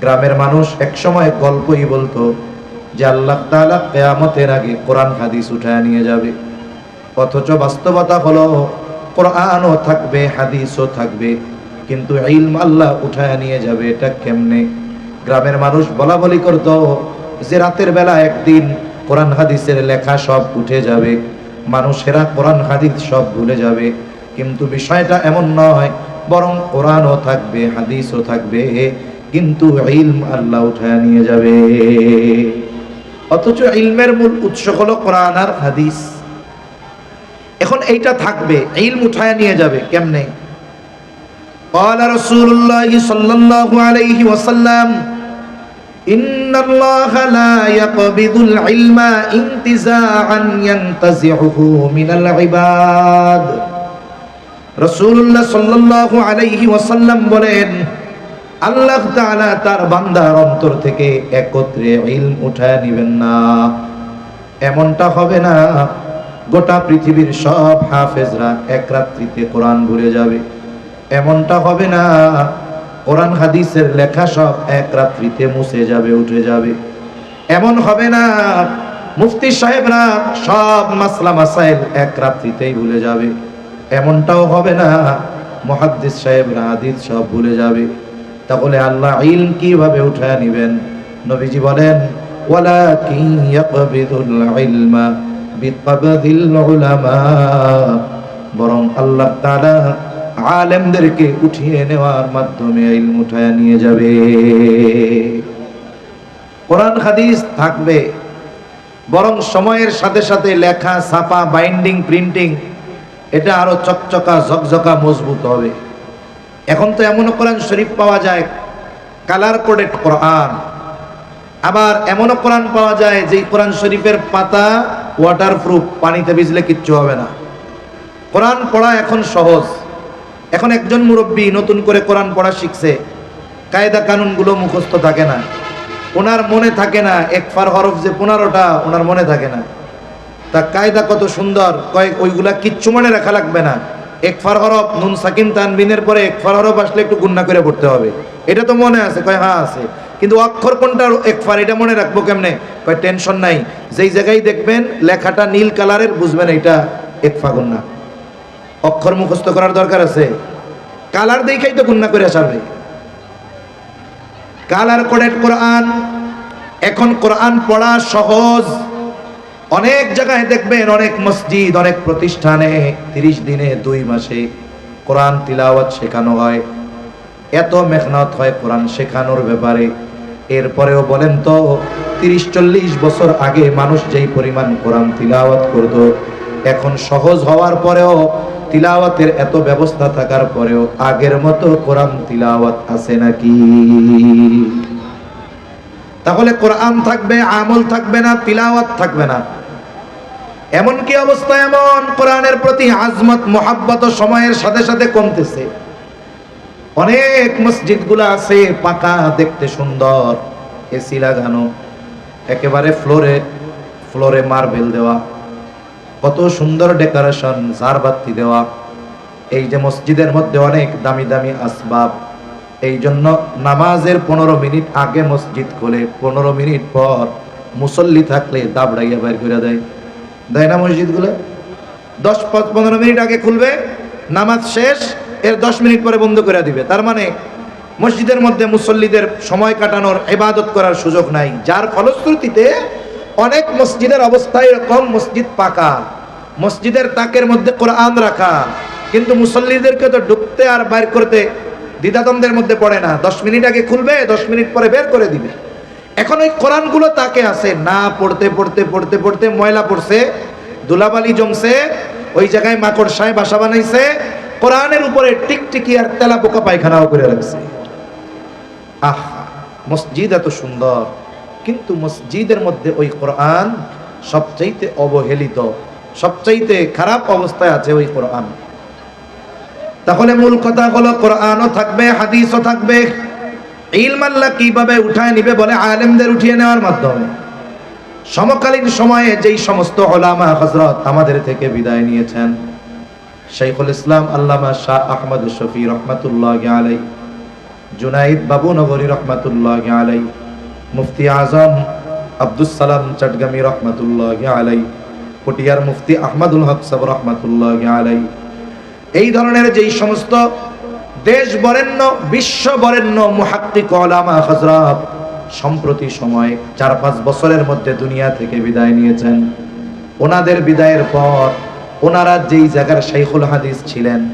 গ্রামের মানুষ একসময় গল্পই বলতো যে আল্লাহ তালা কেয়ামতের আগে কোরআন হাদিস উঠায় নিয়ে যাবে। অথচ বাস্তবতা হলো, কোরআনও থাকবে, হাদিসও থাকবে, কিন্তু ইলম আল্লাহ উঠায় নিয়ে যাবে এটা কেমনে? গ্রামের মানুষ বলা বলি করতো যে রাতের বেলা একদিন কোরআন হাদিসের লেখা সব উঠে যাবে, মানুষেরা কোরআন হাদিস সব ভুলে যাবে। কিন্তু বিষয়টা এমন নয়, বরং কোরআনও থাকবে, হাদিসও থাকবে। কিন্তু ইলম আল্লাহ উঠায় নিয়ে যাবে অথচ ইলমের মূল উৎস হলো কোরআন আর হাদিস এখন এইটা থাকবে ইলম উঠায় নিয়ে যাবে কেমনে قال رسول الله صلى الله عليه وسلم إن الله لا يقبض العلم انتزاعا ينتزعه من العباد রসুল্লাহ সাল্লাল্লাহু আলাইহি ওয়াসাল্লাম বলেন আল্লাহ তাআলা তার বান্দার অন্তর থেকে একত্রে ইলম উঠায় নেবেন না। এমনটা হবে না, গোটা পৃথিবীর সব হাফেজরা এক রাত্রিতে কোরআন ভুলে যাবে। এমনটা হবে না, কোরআন হাদিসের লেখা সব এক রাত্রিতে মুছে যাবে, উঠে যাবে। এমন হবে না, মুফতি সাহেবরা সব মাসলা মাসাইল এক রাত্রিতেই ভুলে যাবে। এমনটাও হবে না, মহাদ্দিস সাহেবরা হাদিস সব ভুলে যাবে। তাহলে আল্লাহ ইলম কীভাবে উঠায় নিবেন? নবীজি বলেন বরং আল্লাহ তাআলা আলেমদেরকে উঠিয়ে নেওয়ার মাধ্যমে উঠায় নিয়ে যাবে। কোরআন হাদিস থাকবে, বরং সময়ের সাথে সাথে লেখা, ছাপা, বাইন্ডিং, প্রিন্টিং, এটা আরও চকচকা, ঝকঝকা, মজবুত হবে। এখন তো এমনও কোরআন শরীফ পাওয়া যায় কালার কোডেড কোরআন। আবার এমনও কোরআন পাওয়া যায় যে কোরআন শরীফের পাতা ওয়াটার প্রুফ পানিতে ভিজলে কিচ্ছু হবে না। কোরআন পড়া এখন সহজ। এখন একজন মুরব্বী নতুন করে কোরআন পড়া শিখছে। কায়দা কানুনগুলো মুখস্থ থাকে না। ওনার মনে থাকে না, এক ফার হরফ যে পনেরোটা, ওনার মনে থাকে না। তা কায়দা কত সুন্দর কয়েক ওইগুলা কিচ্ছু মনে রাখা লাগবে না। এক ফার হরফ, নুন সাকিন তানবিনের পরে এক ফার হরফ আসলে একটু গুন্না করে পড়তে হবে। এটা তো মনে আছে, কয় হ্যাঁ আছে। কিন্তু অক্ষর কোনটা এক ফার এটা মনে রাখব কেমনে? কয়, টেনশন নাই। যেই জায়গায় দেখবেন লেখাটা নীল কালারের, বুঝবেন এটা এক ফা গুন্না অক্ষর মুখস্থ করার দরকার আছে। কালার দেখাই তো গুন্না করে সারবে কালার কোডেড কোরআন, এখন কোরআন পড়া সহজ। অনেক জায়গায় দেখবেন অনেক মসজিদ, অনেক প্রতিষ্ঠানে তিরিশ দিনে দুই মাসে কোরআন তিলাওয়াত শেখানো হয়। এত মেহনত হয় কোরআন শেখানোর ব্যাপারে। এরপরেও বলেন তো, তিরিশ চল্লিশ বছর আগে মানুষ যেই পরিমাণ কোরআন তিলাওয়াত করত, এখন সহজ হওয়ার পরেও তিলাওয়াতের এত ব্যবস্থা থাকার পরেও আগের মতো কোরআন তিলাওয়াত আছে নাকি? তাহলে কোরআন থাকবে, আমল থাকবে না, তিলাওয়াত থাকবে না। এমন কি অবস্থা এমন, কোরআনের প্রতি আজমত, মোহাব্বত সময়ের সাথে সাথে কমতেছে। অনেক মসজিদগুলো আছে পাকা, দেখতে সুন্দর, এসি লাগানো, একেবারে ফ্লোরে ফ্লোরে মার্বেল দেওয়া, কত সুন্দর ডেকোরেশন, ঝাড়বাতি দেওয়া। এই যে মসজিদের মধ্যে অনেক দামি দামি আসবাব এই জন্য নামাজের পনেরো মিনিট আগে মসজিদ খোলে, পনেরো মিনিট পর মুসল্লি থাকলে দাবড়াইয়া বের করে দেয়। দেয় না মসজিদগুলো? দশ পনেরো মিনিট আগে খুলবে, নামাজ শেষ, এর দশ মিনিট পরে বন্ধ করে দিবে। তার মানে মসজিদের মধ্যে মুসল্লিদের সময় কাটানোর ইবাদত করার সুযোগ নাই। যার ফলশ্রুতিতে অনেক মসজিদের অবস্থা এরকম, মসজিদ পাকা। মসজিদের তাকের মধ্যে কোরআন রাখা। কিন্তু মুসল্লিদেরকে তো ঢুকতে আর বাইর করতে দ্বিধাদ্বন্দ্বের মধ্যে পড়ে না। দশ মিনিট আগে খুলবে, দশ মিনিট পরে বের করে দিবে। এখন ওই কোরআনগুলো তাকে আছে। না, পড়তে পড়তে পড়তে পড়তে ময়লা পড়ছে দুলাবালি জমছে, ওই জায়গায় মাকড়সায় বাসা বানাইছে, কোরআনের উপরে টিকটিকি আর তেলা পোকা পায়খানাও করে রাখছে। আহা, মসজিদ এত সুন্দর। কিন্তু মসজিদের মধ্যে ওই কোরআন সবচাইতে অবহেলিত, সবচাইতে খারাপ অবস্থায় আছে ওই কোরআন। তাহলে মূল কথা হলো কোরআনও থাকবে, হাদিসও থাকবে। ইলম আল্লাহ কীভাবে উঠায় নিবে বলে আলেমদের উঠিয়ে নেওয়ার মাধ্যমে। সমকালীন সময়ে যেই সমস্ত ওলামা হজরত আমাদের থেকে বিদায় নিয়েছেন, শাইখুল ইসলাম আল্লামা শাহ আহমদ শফি রহমাতুল্লাহ আলাই জুনাইদ বাবু নগরী রহমাতুল্লাহ আলাই মুফতি আজম আব্দুল সালাম চটগামী রহমাতুল্লাহ আলাই পটিয়ার মুফতি আহমদুল হক সাব রহমাতুল্লাহ আলাই এই ধরনের যেই সমস্ত দেশ বরেণ্য, বিশ্ব বরেণ্য মুহাক্কিক ওলামা হযরত সম্প্রতি সময় চার পাঁচ বছরের মধ্যে দুনিয়া থেকে বিদায় নিয়েছেন। ওনাদের বিদায়ের পর ওনারা যেই জায়গার শাইখুল হাদিস ছিলেন,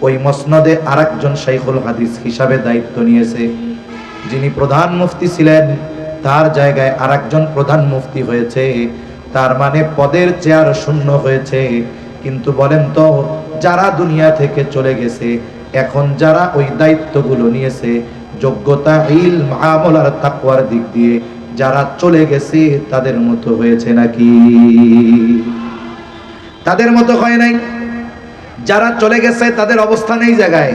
ওই মসনদে আরেকজন শাইখুল হাদিস হিসাবে দায়িত্ব নিয়েছে। যিনি প্রধান মুফতি ছিলেন, তার জায়গায় আরেকজন প্রধান মুফতি হয়েছে। তার মানে পদের চেয়ার শূন্য হয়েছে। কিন্তু বলেন তো যারা দুনিয়া থেকে চলে গেছে, এখন যারা ওই দায়িত্বগুলো নিয়েছে, যোগ্যতা ইল আমলার তাকওয়ার দিক দিয়ে যারা চলে গেছে, তাদের মতো হয়েছে নাকি? তাদের মতো হয় নাই। যারা চলে গেছে, তাদের অবস্থান এই জায়গায়।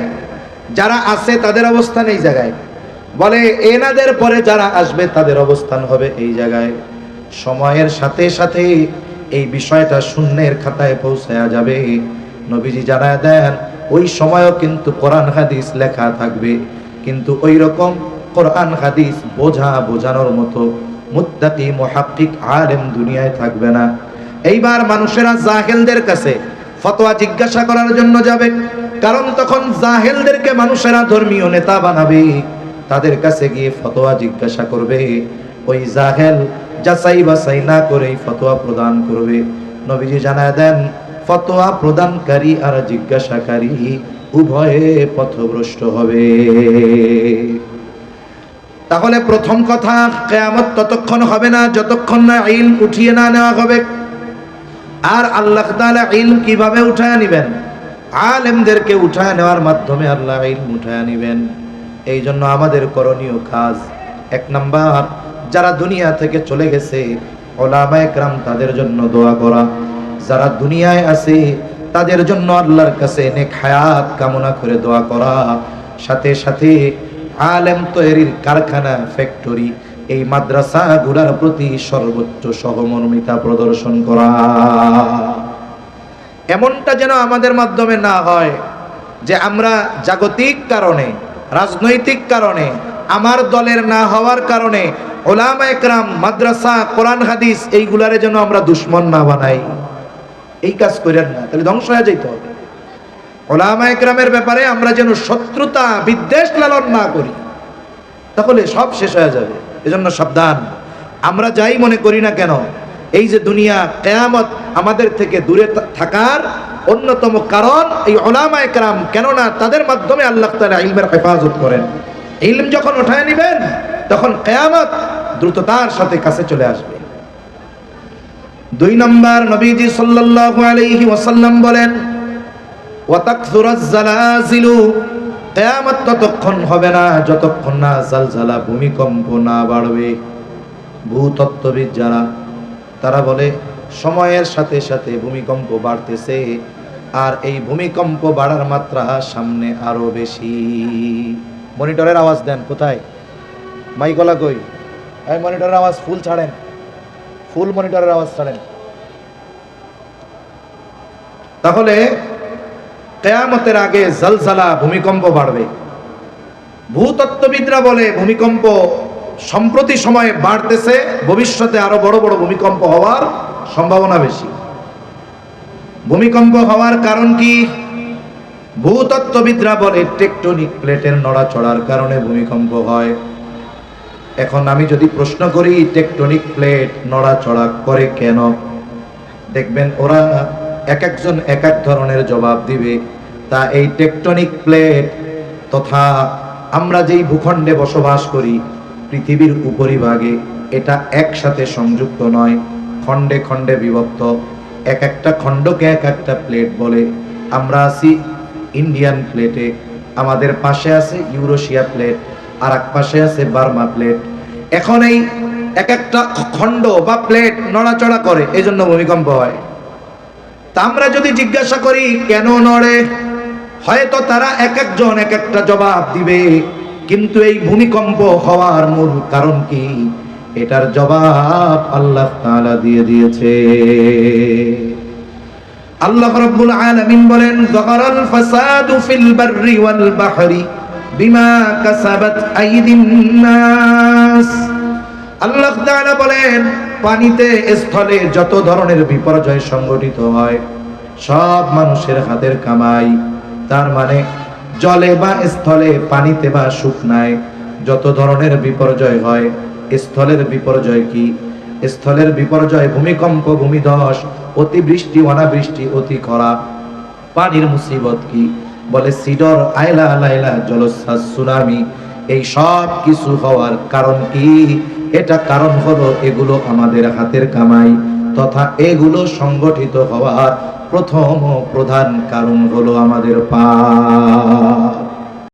যারা আছে, তাদের অবস্থান এই জায়গায়। বলে, এনাদের পরে যারা আসবে, তাদের অবস্থান হবে এই জায়গায়। সময়ের সাথে সাথে এই বিষয়টা শূন্যের খাতায় পৌঁছায়া যাবে। নবীজি জানায় দেন, ওই সময়ও কিন্তু কোরআন হাদিস লেখা থাকবে। কিন্তু ওই রকম কোরআন হাদিস বোঝা বোঝানোর মতো মুত্তাকি মুহাক্কিক আলেম দুনিয়ায় থাকবে না। এইবার মানুষেরা জাহেলদের কাছে ফতোয়া জিজ্ঞাসা করার জন্য যাবে। কারণ তখন জাহেলদেরকে মানুষেরা ধর্মীয় নেতা বানাবে। তাদের কাছে গিয়ে ফতোয়া জিজ্ঞাসা করবে। ওই জাহেল যাচাই বাছাই না করেই ফতোয়া প্রদান করবে। নবীজি জানায় দেন ফতোয়া প্রদানকারী আর জিজ্ঞাসাকারী উভয়ে পথভ্রষ্ট হবে। তাহলে প্রথম কথা, কেয়ামত ততক্ষণ হবে না, যতক্ষণ না ইল উঠিয়ে না নেওয়া হবে। আর আল্লাহ তাআলা ইলম কীভাবে উঠায় নেবেন? আলেমদেরকে উঠায় নেওয়ার মাধ্যমে আল্লাহ ইলম উঠায় নেবেন। এই জন্য আমাদের করণীয় কাজ এক নাম্বার, যারা দুনিয়া থেকে চলে গেছে ওলামা একরাম তাদের জন্য দোয়া করা। যারা দুনিয়ায় আছে, তাদের জন্য আল্লাহর কাছে নেক হায়াত কামনা করে দোয়া করা। সাথে সাথে আলেম তৈরির কারখানা, ফ্যাক্টরি, এই মাদ্রাসাগুলোর প্রতি সর্বোচ্চ সহমর্মিতা প্রদর্শন করা। এমনটা যেন আমাদের মাধ্যমে না হয় যে আমরা জাগতিক কারণে, রাজনৈতিক কারণে, আমার দলের না হওয়ার কারণে, ওলামা একরাম, মাদ্রাসা, কোরআন, হাদিস, এইগুলারে যেন আমরা দুশ্মন না বানাই। এই কাজ করেন না, তাহলে ধ্বংস হয়ে যেতে হবে। ওলামা ব্যাপারে আমরা যেন শত্রুতা, বিদ্বেষ লালন না করি, তাহলে সব শেষ হয়ে যাবে। এজন্য সাবধান। আমরা যাই মনে করি না কেন, এই যে দুনিয়া কেয়ামত আমাদের থেকে দূরে থাকার অন্যতম কারণ এই ওলামা একরাম কেননা তাদের মাধ্যমে আল্লাহ তাআলা ইলমের হেফাজত করেন। ইলম যখন উঠায় নেবেন, তখন কেয়ামত দ্রুততার সাথে কাছে চলে আসবে। দুই নম্বর নবীজি সাল্লাল্লাহু আলাইহি ওয়াসাল্লাম বলেন ওয়াতাকসুরাজ জালাজিলু কিয়ামত ততক্ষণ হবে না, যতক্ষণ না জালজালা ভূমিকম্প না বাড়বে। ভূতত্ত্ববিদ যারা, তারা বলে, সময়ের সাথে সাথে ভূমিকম্প বাড়তেছে, আর এই ভূমিকম্প বাড়ার মাত্রা সামনে আরও বেশি। মনিটরের আওয়াজ দেন, কোথায়? মাইকলা কই? এই মনিটরের আওয়াজ ফুল ছাড়েন। ফুল মনিটরের আওয়াজ ছাড়েন তাহলে কেয়ামতের আগে জলজালা ভূমিকম্প বাড়বে। ভূতত্ত্ববিদরা বলে ভূমিকম্প সম্প্রতি সময়ে বাড়তেছে, ভবিষ্যতে আরও বড় বড় ভূমিকম্প হওয়ার সম্ভাবনা বেশি। ভূমিকম্প হওয়ার কারণ কি? ভূতত্ত্ববিদরা বলে টেকটনিক প্লেটের নড়াচড়ার কারণে ভূমিকম্প হয়। এখন আমি যদি প্রশ্ন করি টেকটনিক প্লেট নড়াচড়া করে কেন? দেখবেন ওরা এক একজন এক এক ধরনের জবাব দিবে। তা এই টেকটনিক প্লেট তথা আমরা যেই ভূখণ্ডে বসবাস করি, পৃথিবীর উপরিভাগে, এটা একসাথে সংযুক্ত নয়, খণ্ডে খণ্ডে বিভক্ত। এক একটা খণ্ডকে এক একটা প্লেট বলে। আমরা আছি ইন্ডিয়ান প্লেটে আমাদের পাশে আছে ইউরোশিয়া প্লেট আর এক পাশে আছে বার্মা প্লেট। এখন এই এক একটা খণ্ড বা প্লেট নড়াচড়া করে এই জন্য ভূমিকম্প হয়। তা আমরা যদি জিজ্ঞাসা করি, কেন নড়ে? হয়তো তারা এক একজন এক একটা জবাব দিবে, কিন্তু এই ভূমিকম্প হওয়ার মূল কারণ কি? এটার জবাব আল্লাহ তাআলা দিয়ে দিয়েছে। আল্লাহ রাব্বুল আলামিন বলেন যাহারাল ফাসাদু ফিল বাররি ওয়াল বাহরি। বিমা কাসাবাত আইদিন নাস। আল্লাহ তাআলা বলেন, পানিতে স্থলে যত ধরনের বিপর্যয় সংঘটিত হয়, সব মানুষের হাতের কামাই। তার মানে জলে বা স্থলে পানিতে বা শুকনায় যত ধরনের বিপর্যয় হয়, স্থলের বিপর্যয় কি? স্থলের বিপর্যয় ভূমিকম্প, ভূমিধস, অতিবৃষ্টি, অনাবৃষ্টি, অতি খরা। পানির মুসিবত কি? বলে, সিডর, আয়লা লাইলা জলোচ্ছ্বাস, সুনামি, এই সব কিছু হওয়ার কারণ কি? এটা কারণ হলো এগুলো আমাদের হাতের কামাই, তথা এগুলো সংগঠিত হওয়ার প্রথম প্রধান কারণ হলো আমাদের পা।